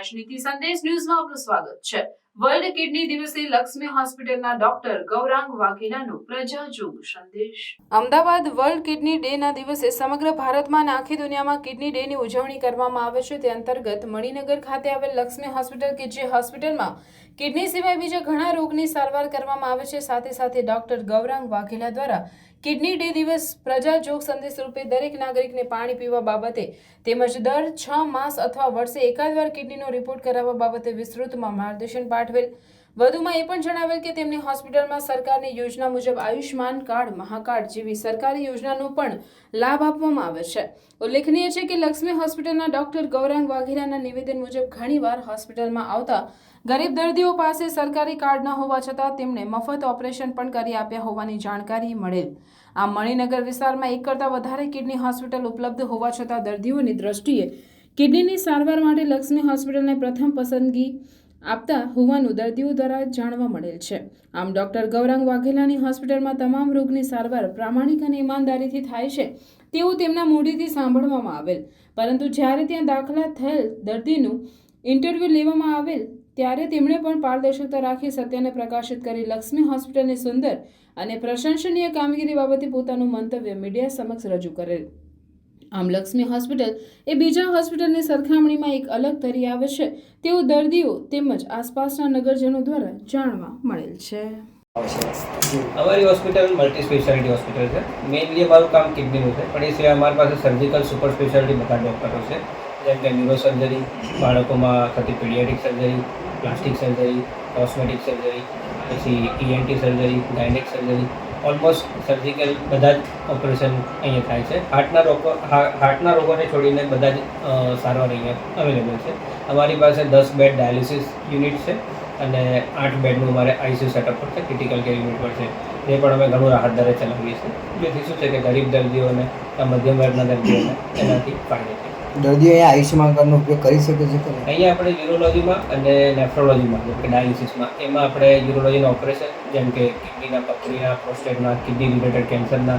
રાજનીતિ સંદેશ ન્યૂઝમાં આપનું સ્વાગત છે. વર્લ્ડ કિડની દિવસે લક્ષ્મી હોસ્પિટલના ડોક્ટર ગૌરાંગ વાઘેલાનો પ્રજાજોગ સંદેશ. અમદાવાદ વર્લ્ડ કિડની ડે ના દિવસે સમગ્ર ભારતમાં અને આખી દુનિયામાં કિડની ડે ની ઉજવણી કરવામાં આવે છે. તે અંતર્ગત મણિનગર ખાતે આવેલ લક્ષ્મી હોસ્પિટલ કે જે હોસ્પિટલમાં કિડની સિવાય બીજા ઘણા રોગની સારવાર કરવામાં આવે છે. સાથે સાથે ડોક્ટર ગૌરાંગ વાઘેલા દ્વારા કિડની ડે દિવસ પ્રજાજોગ સંદેશ રૂપે દરેક નાગરિકને પાણી પીવા બાબતે તેમજ દર છ માસ અથવા વર્ષે એકાદ વાર કિડનીનો રિપોર્ટ કરાવવા બાબતે વિસ્તૃતમાં માર્ગદર્શન પાઠવેલ. વધુમાં એ પણ જણાવેલ કે તેમની હોસ્પિટલમાં સરકારની યોજના મુજબ આયુષ્માન કાર્ડ, મહાકાર્ડ જેવી સરકારી યોજનાનો પણ લાભ આપવામાં આવે છે. ઉલ્લેખનીય છે કે લક્ષ્મી હોસ્પિટલના ડોક્ટર ગૌરાંગ વાઘેલાના નિવેદન મુજબ ઘણીવાર હોસ્પિટલમાં આવતા ગરીબ દર્દીઓ પાસે સરકારી કાર્ડ ન હોવા છતાં તેમણે મફત ઓપરેશન પણ કરી આપ્યા હોવાની જાણકારી મળેલ. આ મણિનગર વિસ્તારમાં એક કરતાં વધારે કિડની હોસ્પિટલ ઉપલબ્ધ હોવા છતાં દર્દીઓની દ્રષ્ટિએ કિડનીની સારવાર માટે લક્ષ્મી હોસ્પિટલને પ્રથમ પસંદગી આપતા હોવાનું દર્દીઓ દ્વારા જાણવા મળેલ છે. આમ ડોક્ટર ગૌરાંગ વાઘેલાની હોસ્પિટલમાં તમામ રોગની સારવાર પ્રામાણિક અને ઈમાનદારીથી થાય છે તેવું તેમના મોઢેથી સાંભળવામાં આવેલ. પરંતુ જ્યારે ત્યાં દાખલા થયેલ દર્દીનું ઇન્ટરવ્યૂ લેવામાં આવેલ, ત્યારે તેમણે પણ પારદર્શકતા રાખી સત્યને પ્રકાશિત કરી લક્ષ્મી હોસ્પિટલની સુંદર અને પ્રશંસનીય કામગીરી બાબતે પોતાનું મંતવ્ય મીડિયા સમક્ષ રજૂ કરેલ. આમ લક્ષ્મી હોસ્પિટલ એ બીજા હોસ્પિટલની સરખામણીમાં એક અલગ તરી આવે છે. તેવું દર્દીઓ તેમજ આસપાસના નગરજનો દ્વારા જાણવા મળેલ છે. અમારી હોસ્પિટલ મલ્ટી સ્પેશિયાલિટી હોસ્પિટલ છે. મેઇનલી અમારું કામ કિડનીનું છે, પણ એ સિવાય અમારી પાસે સર્જિકલ સુપર સ્પેશિયાલિટી બધા ડૉક્ટરો છે. જેમ કે ન્યુરો સર્જરી બાળકોમાં થતી pediatric surgery plastic surgery cosmetic surgery પછી ENT surgery gynaec surgery almost surgical બધા જ ઓપરેશન અહીંયા થાય છે. હાર્ટના રોગો હાર્ટના રોગોને છોડીને બધા જ સારવાર અહીંયા અવેલેબલ છે. અમારી પાસે દસ બેડ ડાયાલિસિસ યુનિટ છે અને આઠ બેડનું અમારે આઈસીયુ સેટઅપ પર છે ક્રિટિકલ કેર યુનિટ પર છે. એ પણ અમે ઘણું રાહત દરે ચલાવીએ છીએ. જેથી શું છે કે ગરીબ દર્દીઓને મધ્યમ વર્ગના દર્દીઓને એનાથી ફાયદો છે દર્દીઓ અહીંયા આયુષ્યમાન કાર્ડનો ઉપયોગ કરી શકે છે કે અહીંયા આપણે યુરોલોજીમાં અને નેફ્રોલોજીમાં જેમ કે ડાયાલિસિસમાં એમાં આપણે યુરોલોજીના ઓપરેશન જેમ કે કિડનીના પથરીના પ્રોસ્ટેટના કિડની રિલેટેડ કેન્સરના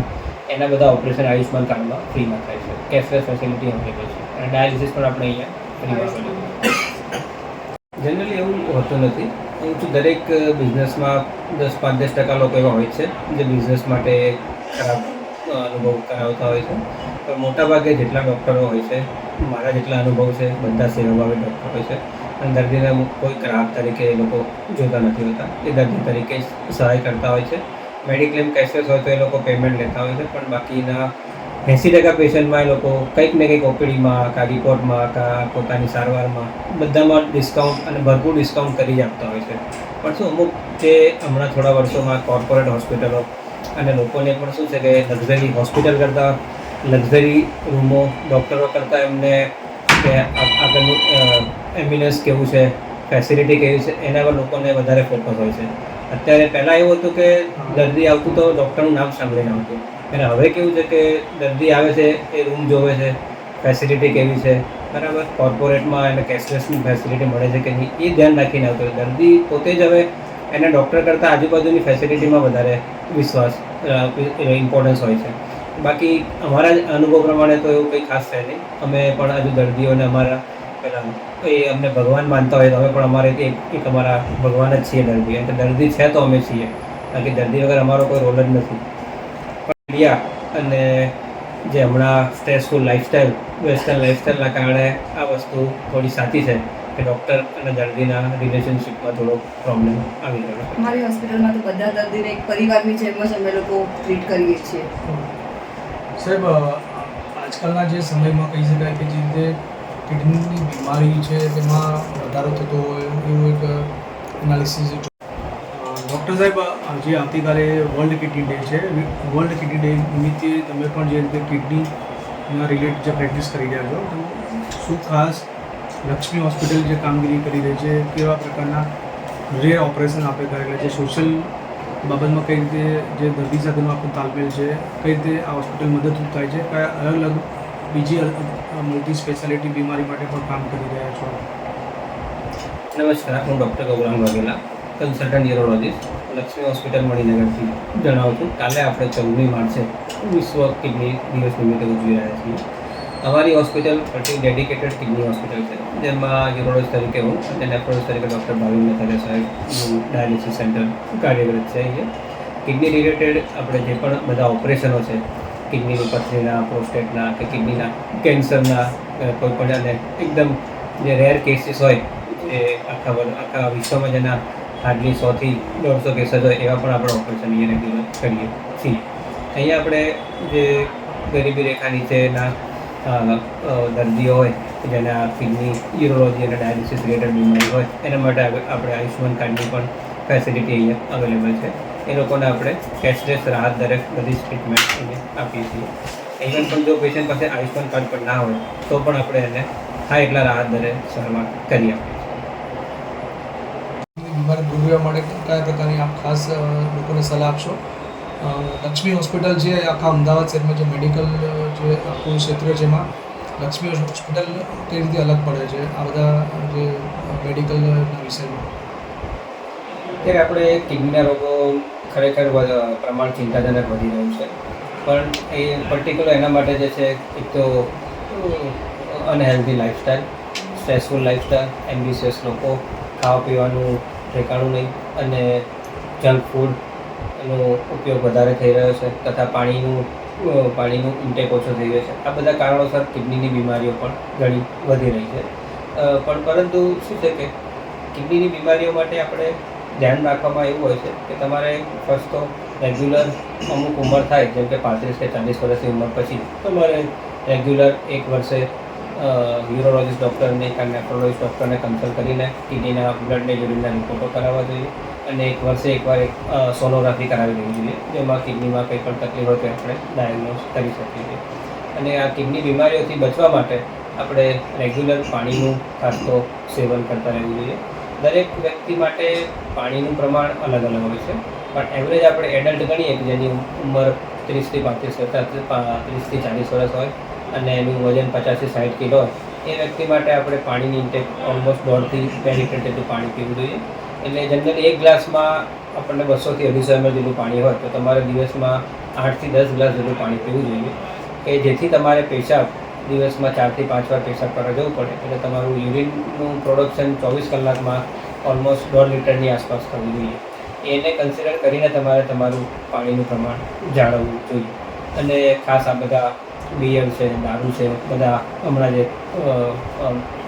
એના બધા ઓપરેશન આયુષ્યમાન કાર્ડમાં ફ્રીમાં થાય છે. કેશલેસ ફેસિલિટી અવેલેબલ છે. અને ડાયાલિસિસ પણ આપણે અહીંયા ફ્રીમાં અવેલેબલ જનરલી એવું હોતું નથી. હું તો દરેક બિઝનેસમાં દસ પાંચ દસ ટકા લોકો એવા હોય છે જે બિઝનેસ માટે ખરાબ અનુભવ કરાવતા હોય છે. પણ મોટાભાગે જેટલા ડૉક્ટરો હોય છે, મારા જેટલા અનુભવ છે, બધા સેવાભાવી ડૉક્ટર હોય છે. અને દર્દીને કોઈ ગ્રાહક તરીકે એ લોકો જોતા નથી હોતા. એ દર્દી તરીકે સહાય કરતા હોય છે. મેડિક્લેમ કેશલેસ હોય તો એ લોકો પેમેન્ટ લેતા હોય છે, પણ બાકીના એંસી ટકા પેશન્ટમાં એ લોકો કંઈક ને કંઈક ઓપીડીમાં, કા રિપોર્ટમાં કાં પોતાની સારવારમાં બધામાં ડિસ્કાઉન્ટ અને ભરપૂર ડિસ્કાઉન્ટ કરી આપતા હોય છે. પણ શું અમુક જે હમણાં થોડા વર્ષોમાં કોર્પોરેટ હોસ્પિટલો અને લોકોને પણ શું છે કે લક્ઝરી હોસ્પિટલ કરતાં લક્ઝરી રૂમો ડૉક્ટરો કરતાં એમને કે આગળનું એમ્બ્યુલન્સ કેવું છે ફેસિલિટી કેવી છે, એના પર લોકોને વધારે ફોકસ હોય છે. અત્યારે પહેલાં એવું હતું કે દર્દી આવતું તો ડૉક્ટરનું નામ સાંભળીને આવતું અને હવે કેવું છે કે દર્દી આવે છે, એ રૂમ જોવે છે ફેસિલિટી કેવી છે, બરાબર? કોર્પોરેટમાં એને કેશલેસની ફેસિલિટી મળે છે કે નહીં, એ ધ્યાન રાખીને આવતું દર્દી પોતે જ હવે એને ડૉક્ટર કરતાં આજુબાજુની ફેસિલિટીમાં વધારે વિશ્વાસ ઇમ્પોર્ટન્સ હોય છે. બાકી અમારા અનુભવ પ્રમાણે તો એવું કંઈ ખાસ છે નહીં. અમે પણ હજુ દર્દીઓને અમારા પહેલાં એ અમને ભગવાન માનતા હોય તો અમે પણ અમારે એક એક અમારા ભગવાન જ છીએ દર્દી. એટલે દર્દી છે તો અમે છીએ. બાકી દર્દી વગર અમારો કોઈ રોલ જ નથી. પણ મીડિયા અને જે હમણાં સ્ટ્રેસફુલ લાઈફસ્ટાઈલ વેસ્ટર્ન લાઈફસ્ટાઈલના કારણે આ વસ્તુ થોડી સાચી છે. કે ડૉક્ટર અને દર્દીના રિલેશનશિપમાં થોડો પ્રોબ્લેમ આવી રહ્યો છે. અમારી હોસ્પિટલમાં તો બધા દર્દીને એક પરિવારની જેમ જ અમે લોકો ટ્રીટ કરીએ છીએ. સાહેબ આજકાલના જે સમયમાં કહી શકાય કે જે રીતે કિડનીની બીમારી છે તેમાં વધારો થતો હોય એવું એક એનાલિસિસ ડૉક્ટર સાહેબ આજે આવતીકાલે વર્લ્ડ કિડની ડે છે વર્લ્ડ કિડની ડે નિમિત્તે તમે પણ જે રીતે કિડની રિલેટેડ જે પ્રેક્ટિસ કરી રહ્યા છો તો શું ખાસ લક્ષ્મી હોસ્પિટલ જે કામગીરી કરી રહી છે, કેવા પ્રકારના રેર ઓપરેશન આપણે કરેલા છે સોશિયલ બાબતમાં કઈ રીતે જે દર્દી સાથેનો આપણો તાલમેલ છે, કઈ રીતે આ હોસ્પિટલ મદદરૂપ થાય છે? કયા અલગ અલગ બીજી મલ્ટી સ્પેશિયાલિટી બીમારી માટે પણ કામ કરી રહ્યા છો? નમસ્કાર, હું doctor Gauram Vaghela consultant neurologist Laxmi hospital મણિનગરથી જણાવું છું. કાલે આપણે ચૌદમી માર્ચે વિશ્વ કિડની દિવસ નિમિત્તે ઉજવી રહ્યા છીએ. અમારી હોસ્પિટલ પરથી ડેડિકેટેડ કિડની હોસ્પિટલ છે. જેમાં યુરોલોજી તરીકે હું અને નેફ્રોલોજી તરીકે ડૉક્ટર ભાવિન મથારે સાહેબનું ડાયાલિસિસ સેન્ટર કાર્યરત છે અહીંયા. કિડની રિલેટેડ આપણે જે પણ બધા ઓપરેશનો છે, કિડનીની પથરીના, પ્રોસ્ટેટના કે કિડનીના કેન્સરના કોઈ પણ એકદમ જે રેર કેસીસ હોય, એ આખા આખા વિશ્વમાં જેના હાર્ડલી સોથી દોઢસો કેસીસ હોય, એવા પણ આપણે ઓપરેશન અહીંયા રેગ્યુલર કરીએ છીએ. અહીંયા આપણે જે ગરીબી રેખા નીચેના દર્દીઓ હોય જેના કિડની, યુરોલોજી અને ડાયાલિસિસ રિલેટેડ બીમારી હોય, એના માટે આપણે આયુષ્યમાન કાર્ડની પણ ફેસિલિટી અહીંયા અવેલેબલ છે. એ લોકોને આપણે કેશલેસ રાહત દરેક બધી જ ટ્રીટમેન્ટ આપીએ છીએ. ઇવન પણ જો પેશન્ટ પાસે આયુષ્યમાન કાર્ડ પણ ના હોય, તો પણ આપણે એને હા એટલા રાહત દરે સારવાર કરી આપીએ છીએ. માટે કયા પ્રકારની આપ ખાસ લોકોને સલાહ આપશો? લક્ષ્મી હોસ્પિટલ છે આખા અમદાવાદ શહેરમાં જે મેડિકલ જે આખું ક્ષેત્ર એમાં, લક્ષ્મી હોસ્પિટલ કઈ રીતે અલગ પડે છે? આ બધા જે મેડિકલના વિષયમાં. અત્યારે આપણે કિડનીના રોગો ખરેખર પ્રમાણ ચિંતાજનક વધી રહ્યું છે. પણ એ પર્ટિક્યુલર એના માટે જે છે, એક તો unhealthy lifestyle stressful lifestyle ambitious લોકો ખાવા પીવાનું ઠેકાણું નહીં, અને જંક ફૂડનો ઉપયોગ વધારે થઈ રહ્યો છે તથા પાણીનું પાણીનું ઇન્ટેક ઓછો થઈ રહ્યો છે. આ બધા કારણોસર કિડનીની બીમારીઓ પણ ઘણી વધી રહી છે. પણ પરંતુ શું છે કે કિડનીની બીમારીઓ માટે આપણે ધ્યાન રાખવામાં એવું હોય છે કે તમારે ફર્સ્ટ તો રેગ્યુલર અમુક ઉંમર થાય, જેમ કે પાંત્રીસ કે ચાલીસ વર્ષની ઉંમર પછી તમારે રેગ્યુલર એક વર્ષે યુરોલોજીસ્ટ ડૉક્ટરને કે નેફ્રોલોજીસ્ટ ડૉક્ટરને કન્સલ્ટ કરીને કિડનીના બ્લડને યુરિનના રિપોર્ટો કરાવવા જોઈએ. અને એક વર્ષે એકવાર એક સોનોગ્રાફી કરાવી લેવી જોઈએ, જેમાં કિડનીમાં કંઈ પણ તકલીફ હોય તો આપણે ડાયગ્નોઝ કરી શકીએ છીએ. અને આ કિડની બીમારીઓથી બચવા માટે આપણે રેગ્યુલર પાણીનું ખાસ તો સેવન કરતા રહેવું જોઈએ. દરેક વ્યક્તિ માટે પાણીનું પ્રમાણ અલગ અલગ હોય છે, પણ એવરેજ આપણે એડલ્ટ ગણીએ કે જેની ઉંમર ત્રીસથી પાંત્રીસ ત્રીસથી ચાલીસ વર્ષ હોય અને એનું વજન પચાસથી સાઠ કિલો હોય, એ વ્યક્તિ માટે આપણે પાણીની ઇન્ટેક ઓલમોસ્ટ દોઢથી બે લીટર જેટલું પાણી પીવું જોઈએ. એટલે જનરલી એક ગ્લાસમાં આપણને બસોથી અઢીસો એમએલ જેટલું પાણી હોય તો તમારે દિવસમાં આઠથી દસ ગ્લાસ જેટલું પાણી પીવું જોઈએ. કે જેથી તમારે પેશાબ દિવસમાં ચારથી પાંચ વાર પેશાબ કરવા જવું પડે. એટલે તમારું યુરિનનું પ્રોડક્શન ચોવીસ કલાકમાં ઓલમોસ્ટ દોઢ લીટરની આસપાસ થવું જોઈએ. એને કન્સિડર કરીને તમારે તમારું પાણીનું પ્રમાણ જાળવવું જોઈએ. અને ખાસ આ બધા બિયર છે, દારૂ છે, બધા હમણાં જે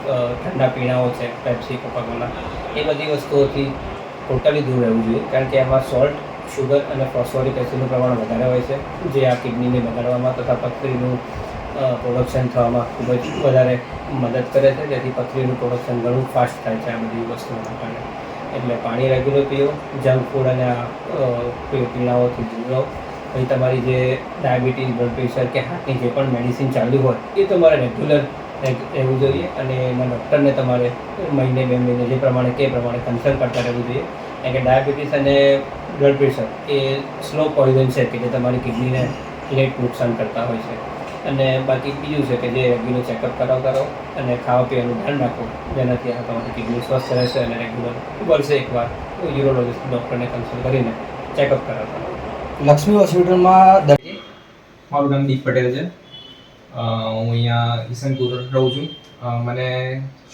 ઠંડા પીણાઓ છે પેપ્સી કોકાકોલા એ બધી વસ્તુઓથી ટોટલી દૂર રહેવું જોઈએ. કારણ કે એમાં સોલ્ટ શુગર અને ફોસ્ફોરિક એસિડનું પ્રમાણ વધારે હોય છે. જે આ કિડનીને વધારવામાં તથા પથરીનું પ્રોડક્શન થવામાં ખૂબ જ વધારે મદદ કરે છે. જેથી પથરીનું પ્રોડક્શન ઘણું ફાસ્ટ થાય છે આ બધી વસ્તુઓના કારણે. એટલે પાણી રેગ્યુલર પીઓ જંક ફૂડ અને આ પીણાઓથી દૂર રહો. પછી તમારી જે ડાયાબિટીસ બ્લડ પ્રેશર કે હાર્ટની જે પણ મેડિસિન ચાલુ હોય, એ તમારે રેગ્યુલર રહેવું જોઈએ અને એના ડૉક્ટરને તમારે મહિને બે મહિને જે પ્રમાણે કે પ્રમાણે કન્સલ્ટ કરતા રહેવું જોઈએ. કારણ કે ડાયાબિટીસ અને બ્લડ પ્રેશર એ સ્લો પોઈઝન છે કે જે તમારી કિડનીને લેટ નુકસાન કરતા હોય છે. અને બાકી બીજું છે કે જે રેગ્યુલર ચેકઅપ કરાવતા રહો અને ખાવા પીવાનું ધ્યાન રાખો જેનાથી આ તમારી કિડની સ્વસ્થ રહેશે અને રેગ્યુલર વર્ષે એકવાર યુરોલોજીસ્ટ ડૉક્ટરને કન્સલ્ટ કરીને ચેકઅપ કરાવતા રહો લક્ષ્મી હોસ્પિટલમાં મારું નામ દીપ પટેલ છે. હું અહીંયા ઈસનપુર રહું છું. મને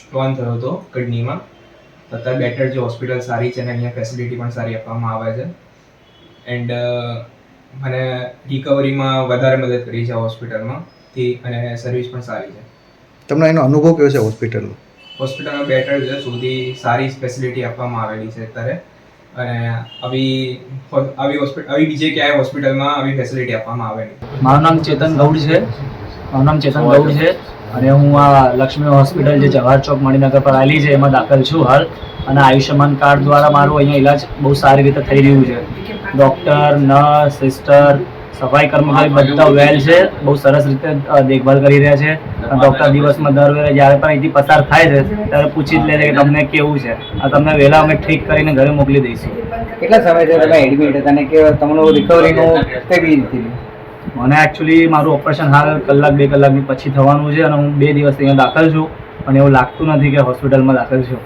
સ્ટોન થયો હતો કિડનીમાં. અત્યારે બેટર જે હોસ્પિટલ સારી છે અને અહીંયા ફેસિલિટી પણ સારી આપવામાં આવે છે. એન્ડ મને રિકવરીમાં વધારે મદદ કરી છે હોસ્પિટલમાં થી અને સર્વિસ પણ સારી છે. તમને એનો અનુભવ કેવો છે હોસ્પિટલનો હોસ્પિટલમાં બેટર છે સુધી સારી ફેસિલિટી આપવામાં આવેલી છે અત્યારે. અને આવી આવી હોસ્પિટલ આવી બીજે ક્યાંય હોસ્પિટલમાં આવી ફેસિલિટી આપવામાં આવે નહીં. મારું નામ ચેતન ગૌડ છે. મારું ચેતન ગૌડ છે. અને હું આ લક્ષ્મી હોસ્પિટલ જે જવાહર ચોક મણિનગર પર આવેલી છે, એમાં દાખલ છું હાલ. અને આયુષ્યમાન કાર્ડ દ્વારા મારું અહીંયા ઈલાજ બહુ સારી રીતે થઈ રહ્યું છે. ડૉક્ટર, નર્સ, સિસ્ટર, સફાઈ કર્મચારી બધા વેલ છે. બહુ સરસ રીતે દેખભાલ કરી રહ્યા છે. ડૉક્ટર દિવસમાં દર વેળે જ્યારે પણ અહીંથી પસાર થાય છે, ત્યારે પૂછી જ લે છે કે તમને કેવું છે. તમને વહેલા અમે ઠીક કરીને ઘરે મોકલી દઈશું. કેટલા સમયથી તમે એડમિટ હતા અને કે તમને રિકવરીનું કેવી રીતે? મને એકચ્યુઅલી મારું ઓપરેશન હાલ કલાક, બે કલાકની પછી થવાનું છે અને હું બે દિવસ અહીંયા દાખલ છું. અને એવું લાગતું નથી કે હોસ્પિટલમાં દાખલ છું.